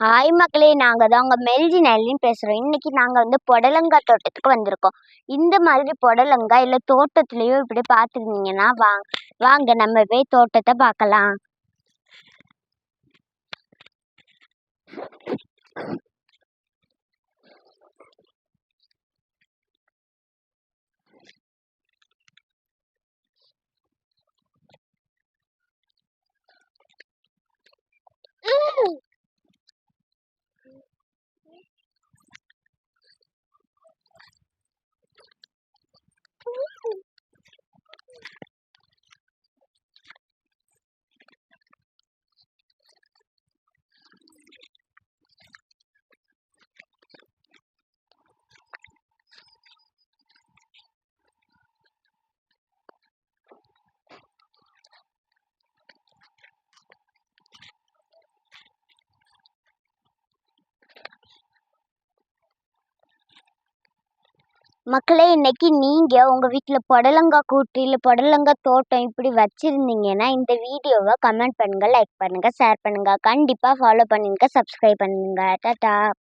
Hi மக்களே நாங்கள் தான் உங்கள் மெல்ஜி நெல்லின்னு பேசுகிறோம் இன்றைக்கி நாங்கள் வந்து புடலங்காய் தோட்டத்துக்கு வந்திருக்கோம். இந்த மாதிரி புடலங்காய் இல்லை தோட்டத்துலேயோ இப்படி பார்த்துருந்தீங்கன்னா வா வாங்க நம்ம போய் தோட்டத்தை பார்க்கலாம். மக்களே இன்னைக்கு நீங்கள் உங்கள் வீட்டில் புடலங்காய் கூட்டு இல்லை புடலங்காய் தோட்டம் இப்படி வச்சுருந்தீங்கன்னா இந்த வீடியோவை கமெண்ட் பண்ணுங்கள் லைக் பண்ணுங்கள் ஷேர் பண்ணுங்கள் கண்டிப்பாக ஃபாலோ பண்ணுங்கள் சப்ஸ்கிரைப் பண்ணுங்கள் டாட்டா